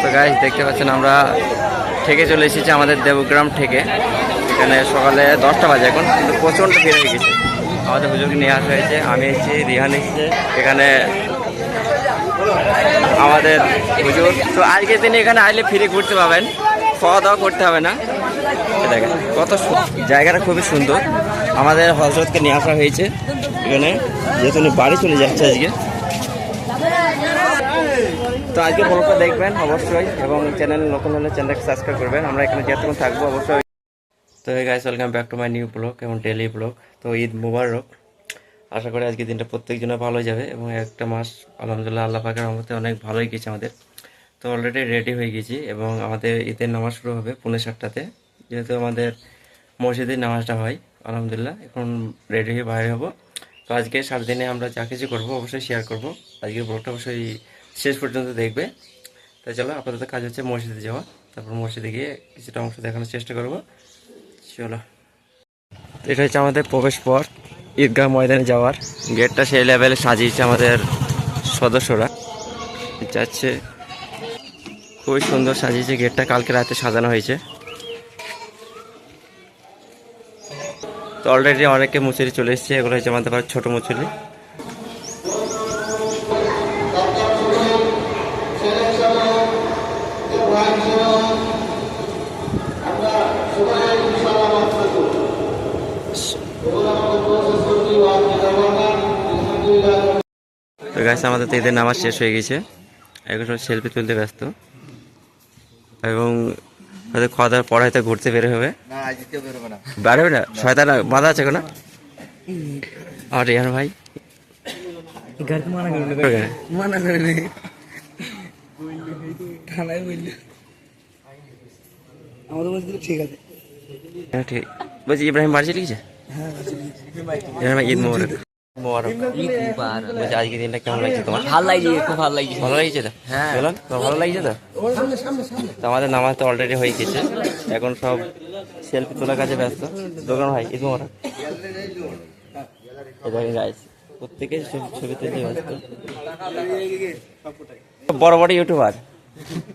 তো গাইজ দেখতে পাচ্ছেন আমরা থেকে চলে এসেছি আমাদের দেবগ্রাম থেকে এখানে সকালে দশটা বাজে এখন, কিন্তু প্রচণ্ড ভিড় হয়ে গেছে। আমাদের হুজুরকে নিয়ে আসা হয়েছে, আমি এসেছি, রিহান এসেছে। এখানে আমাদের হুজুর। তো আজকে তিনি এখানে আসলে ফিরে ঘুরতে পাবেন, খাওয়া দাওয়া করতে হবে না। দেখেন, কত জায়গাটা খুবই সুন্দর। আমাদের হজরতকে নিয়ে আসা হয়েছে এখানে, যেহেতু বাড়ি চলে যাচ্ছে আজকে। তো আজকে ব্লগটা দেখবেন, অবশ্যই, এবং চ্যানেল নতুন হলে চ্যানেলকে সাবস্ক্রাইব করবেন। আমরা এখানে যেতক্ষণ থাকব, অবশ্যই। তো এই guys welcome back to my new blog এবং ডেলি ব্লগ তো ঈদ মুবারক। আশা করি আজকে দিনটা প্রত্যেকজনের ভালো যাবে এবং একটা মাস, আলহামদুলিল্লাহ, আল্লাহ পাকের মধ্যে অনেক ভালোই গেছে আমাদের। তো অলরেডি রেডি হয়ে গেছি এবং আমাদের ঈদের নামাজ শুরু হবে পুনে সাতটাতে। যেহেতু আমাদের মসজিদের নামাজটা হয়, আলহামদুলিল্লাহ, এখন রেডি হয়ে বাইরে হব। তো আজকে সাত দিনে আমরা যা কিছু করব, অবশ্যই শেয়ার করব। আজকের ব্লগটা অবশ্যই শেষ পর্যন্ত দেখবে। তাই চলো, আপাতত কাজ হচ্ছে মসজিদে যাওয়া। তারপর মসজিদে গিয়ে কিছুটা অংশ দেখানোর চেষ্টা করব। চলো। এটা হচ্ছে আমাদের প্রবেশ পথ, ঈদগাহ ময়দানে যাওয়ার। গেটটা সেই লেভেলে সাজিয়েছে আমাদের সদস্যরা। যাচ্ছে। খুবই সুন্দর সাজিয়েছে গেটটা, কালকে রাতে সাজানো হয়েছে। তো অলরেডি অনেকে মুচুরি চলে এসেছে, এগুলো হচ্ছে আমাদের ছোটো মুচুরি। গাছ আমাদের তো ঈদের নামাজ শেষ হয়ে গেছে। এখন সব সেলফি তুলতে ব্যস্ত। এবং হয়তো খাওয়া দাওয়ার পর হয়তো ঘুরতে বের হবে। বেরোবে না? শয়তান বাধা আছে না আর রেহান ভাই? মানা ঠিক আছে। হ্যাঁ ইব্রাহিম বাড়ি চলে গেছে ঈদ মোবারক। আজকে দিনটা কেমন লাগছে তোমার? ভালো লাগছে খুব ভালো লাগছে। ভালো লাগছে তো? হ্যাঁ। বলুন তোমার ভালো লাগছে তো? তো আমাদের নামাজ তো অলরেডি হয়ে গেছে। এখন সব সেলফি তোলার কাজে ব্যস্ত। দোকান ভাই এই দেখেন প্রত্যেকে ছবি তুলতে ব্যস্ত। বড় বড় ইউটিউবার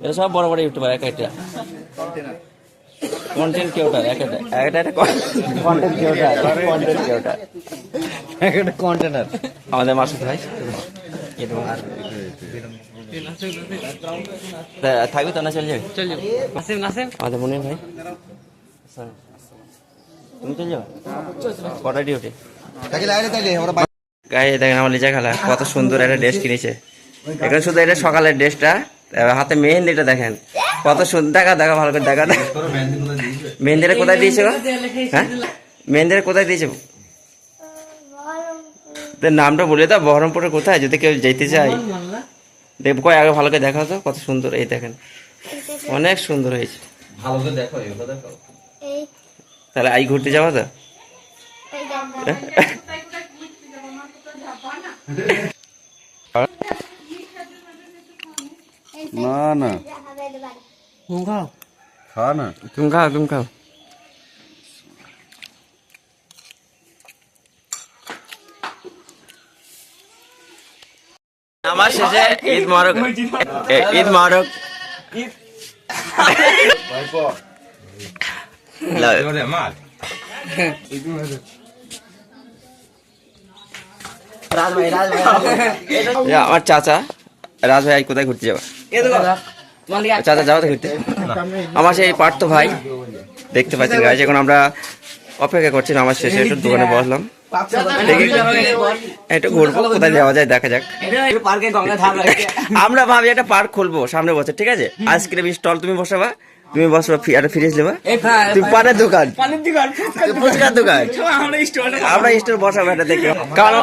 এরা সব বড় বড় ইউটিউবার এক একটা। কন্টেন্ট কেউটার এক একটা। একটা একটা কন্টেন্ট কেউটার কন্টেন্ট কেউটার একটা কন্টেনার আমাদের মাসুদ ভাই। মোবারক। থাকবে তো না চলে যাবে? নাসিম নাসিম। আমাদের মনির ভাই। তুমি চলে যাবে? কটা ডিউটি গায়ে দেখেন আমার লিজা খালা কত সুন্দর একটা ড্রেস কিনেছে। এখানে শুধু এটা সকালের ড্রেসটা হাতে মেহেন্দিটা দেখেন। কত সুন্দর দেখা দেখা ভালো করে দেখা দেখা। মেহেন্দিটা কোথায় দিয়েছে গো? হ্যাঁ? মেহেন্দিটা কোথায় দিয়েছে? নামটা বলে দাও বহরমপুরে কোথায় যদি কেউ যেতে চাই দেব কয় আগে ভালো করে দেখা তো কত সুন্দর এই দেখেন অনেক সুন্দর হয়েছে এই তাহলে আই ঘুরতে যাব তো না না জায়গা খা না তুমি খাও তুমি খাও আমার শেষে ঈদ মারক ঈদ মারক আমার চাচা রাজ ভাই কোথায় ঘুরতে যাব? চাচা যাও তো ঘুরতে। আমার সেই পার্থ ভাই দেখতে পাচ্ছেন গাছ এখন আমরা অপেক্ষা করছি আমার শেষে একটু দোকানে বসলাম। একটু ঘুরবো কোথায় যাওয়া যায় দেখা যাক। পার্কে গঙ্গা ধার আমরা ভাবি একটা পার্ক খুলবো সামনে বছর ঠিক আছে? আইসক্রিম স্টল তুমি বসাবা? তুমি বসবা একটা ফ্রিজ নেবা? তুমি পানের দোকান। ফুচকার দোকান। আমরা স্টোরে বসাবো। একটা দেখে। কারণ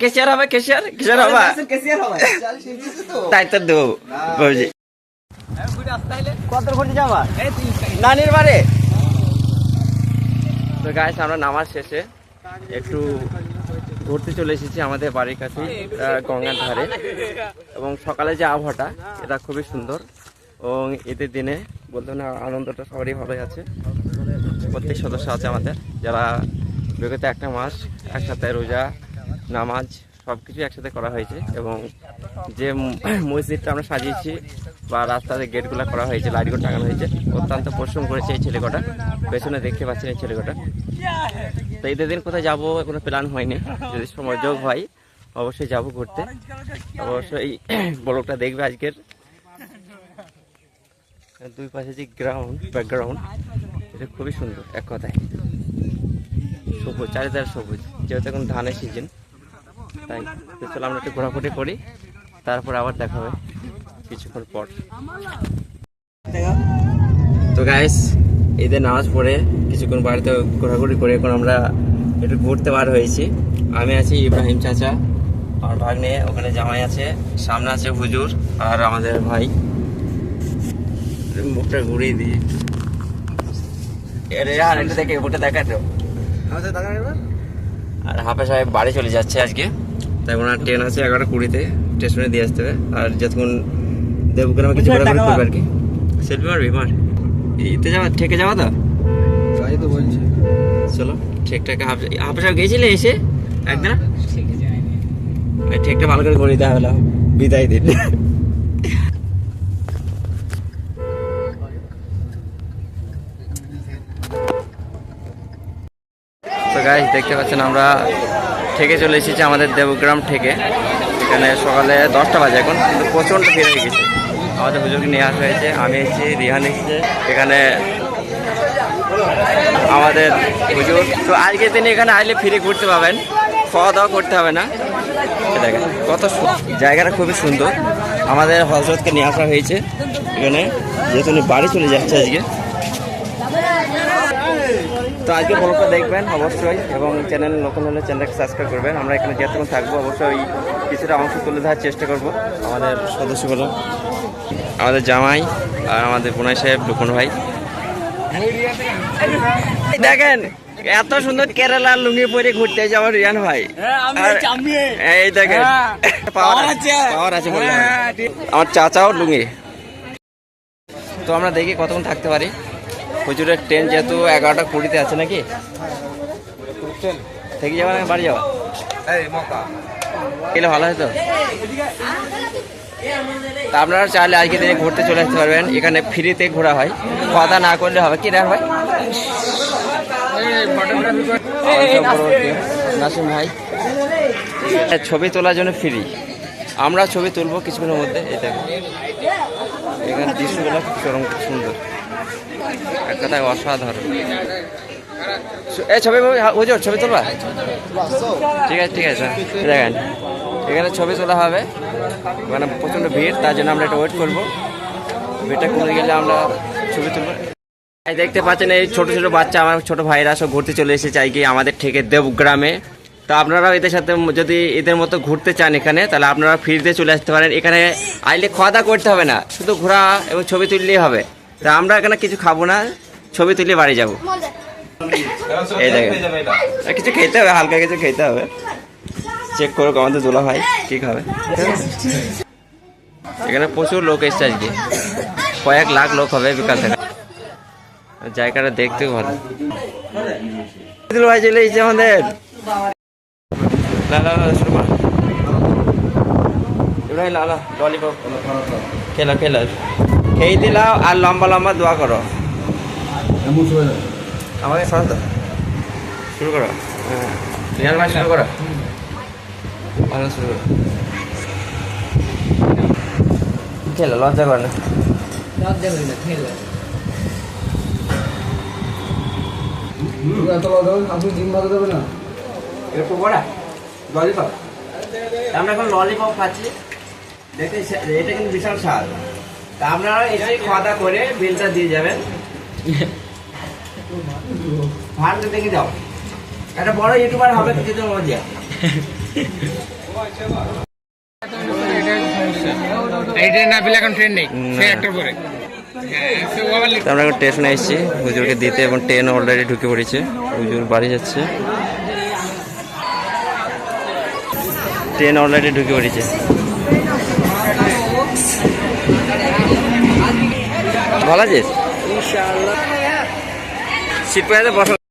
কেশিয়ার হবে কেশিয়ার কেশিয়ার হবে? তাই তো দেবো। ভাবছি কত ঘণ্টা যাবা? নানির বাড়ি। তো গাইস আমরা নামাজ শেষে একটু ঘুরতে চলে এসেছি আমাদের বাড়ির কাছে গঙ্গার ধারে। এবং সকালে যে আবহাওয়াটা, এটা খুবই সুন্দর। এবং ঈদের দিনে বলতে না, আনন্দটা সবারই ভালোই আছে। প্রত্যেক সদস্য আছে আমাদের। যারা বিগত একটা মাস একসাথে রোজা, নামাজ সব কিছু একসাথে করা হয়েছে। এবং যে মসজিদটা আমরা সাজিয়েছি বা রাস্তাতে গেটগুলো করা হয়েছে, লাইটগুলো টাঙানো হয়েছে, অত্যন্ত পরিশ্রম করেছে এই ছেলে কটা পেছনে দেখতে পাচ্ছেন এই ছেলে কটা তো ঈদের দিন কোথায় যাব কোনো প্ল্যান হয়নি। যদি সময় হয়, অবশ্যই যাব ঘুরতে। অবশ্যই ব্লগটা দেখবে আজকের। দুই পাশে যে গ্রাউন্ড ব্যাকগ্রাউন্ড এটা খুবই সুন্দর, এক কথায়। সবুজ, চারিধারে সবুজ, যেহেতু এখন ধানের সিজন তাই চলো আমরা একটু ঘোরাঘুরি করি, তারপর আবার দেখা হবে কিছুক্ষণ পর। তো গাইস ঈদের নামাজ পড়ে কিছুক্ষণ বাড়িতে ঘোরাঘুরি করে এখন আমরা একটু ঘুরতে বার হয়েছি। আমি আছি ইব্রাহিম চাচা আমার ভাগ্নে ওখানে জামাই আছে সামনে আছে হুজুর আর আমাদের ভাই। মুখটা ঘুরিয়ে দিই। আর একটু দেখে মুখটা দেখা তো। আর হাফে সাহেব বাড়ি চলে যাচ্ছে আজকে। তাই ওনার ট্রেন আছে এগারোটা কুড়িতে স্টেশনে দিয়ে আসতে হবে। আর যতক্ষণ দেবগ্রামে কিছু আর কি। সেলফি মারবি? মার। ইতে যাওয়া ঠেকে যাওয়া তো? তাই তো বলছি। চলো ঠেকটাকে হাফ হাফে সাহেব গিয়েছিলে এসে? একদিন? ওই ঠেকটা ভালো করে করে দেওয়া হলো। বিদায় দিন। তো গাইস দেখতে পাচ্ছেন আমরা ঠেকে চলে এসেছি আমাদের দেবগ্রাম থেকে এখানে সকালে দশটা বাজে এখন কিন্তু প্রচণ্ড ভিড় হয়ে গেছে। আমাদের হুজুরকে নিয়ে আসা হয়েছে। আমি এসেছি, রিহান এসেছে। এখানে আমাদের হুজুর। তো আজকে তিনি এখানে আইলে ফিরে ঘুরতে পাবেন খাওয়া দাওয়া করতে হবে না। দেখেন, কত জায়গাটা খুবই সুন্দর। আমাদের হজরতকে নিয়ে আসা হয়েছে। এখানে যেহেতু উনি বাড়ি চলে যাচ্ছে আজকে। তো আজকে ব্লগটা দেখবেন অবশ্যই এবং চ্যানেল নতুন হলে চ্যানেলকে সাবস্ক্রাইব করবেন। আমরা এখানে যতক্ষণ থাকব, অবশ্যই কিছুটা অংশ তুলে ধরার চেষ্টা করব। আমাদের সদস্যগুলো আমাদের জামাই আর আমাদের বোনাই সাহেব লুকন ভাই। দেখেন এত সুন্দর কেরালার লুঙ্গি পরে ঘুরতে যাচ্ছে আমার রিয়ান ভাই। এই দেখেন পাওয়ার আছে পাওয়ার আছে বললাম। আমার চাচাও লুঙ্গি। তো আমরা দেখি কতক্ষণ থাকতে পারি। হুজুরের ট্রেন যেহেতু এগারোটা কুড়িতে আছে নাকি? থেকে যাওয়া না বাড়ি যাওয়া গেলে ভালো হতো তা? আপনারা চাইলে আজকে দিনে ঘুরতে চলে আসতে পারবেন। এখানে ফ্রিতে ঘোরা হয়। কথা না করলে হবে। কি রে ভাই? নাসিম ভাই। ছবি তোলার জন্য ফ্রি। আমরা ছবি তুলবো কিছুক্ষণের মধ্যে। দেখো। এখানে দৃশ্যগুলো খুব সুন্দর। এক কথায় অসাধারণ। এই ছবি হুজুর ছবি তুলবা? ঠিক আছে ঠিক আছে। দেখেন। এখানে ছবি তোলা হবে। মানে প্রচণ্ড ভিড় তার জন্য আমরা একটা ওয়েট করব। ভিড়টা কমে গেলে আমরা ছবি তুলবো। এই দেখতে পাচ্ছেন এই ছোট ছোট বাচ্চা আমার ছোট ভাইরা সব ঘুরতে চলে এসেছে কি আমাদের থেকে দেবগ্রামে। তো আপনারাও এদের সাথে যদি এদের মতো ঘুরতে চান এখানে তাহলে আপনারা ফ্রিতে চলে আসতে পারেন। এখানে আইলে খাওয়া দাওয়া করতে হবে না শুধু ঘোরা এবং ছবি তুললেই হবে। তা আমরা এখানে কিছু খাব না ছবি তুলে বাড়ি যাব। এই দেখেন। কিছু খেতে হবে হালকা কিছু খেতে হবে। চেক করুক আমাদের দোলা ভাই কি খাবে। এখানে প্রচুর লোক এসছে আজকে। কয়েক লাখ লোক হবে বিকাল থেকে। জায়গাটা দেখতে ভালো। ভাই চলে এসেছে আমাদের। শুরু খেয়ে আর লম্বা লম্বা দোয়া করো। আমাকে শুরু করো। হ্যাঁ। শুরু করো। ভালো শুরু করো খেলো। লজ্জা করে না? এটা পকোড়া ললিপপ আমরা এখন ললিপপ খাচ্ছি। দেখতে এটা কিন্তু বিশাল স্বাদ। তা আপনারা এসে খাওয়া দাওয়া করে বিলটা দিয়ে যাবেন। ভাড়টা দেখে যাও। একটা বড় ইউটিউবার হবে কিন্তু মজা। হ্যাঁ, আমরা এখন স্টেশনে এসেছি হুজুরকে দিতে এবং ট্রেন অলরেডি ঢুকে পড়েছে। হুজুর বাড়ি যাচ্ছে। ট্রেন অলরেডি ঢুকে পড়েছে। ভালো আছিস? পেয়ে বসো।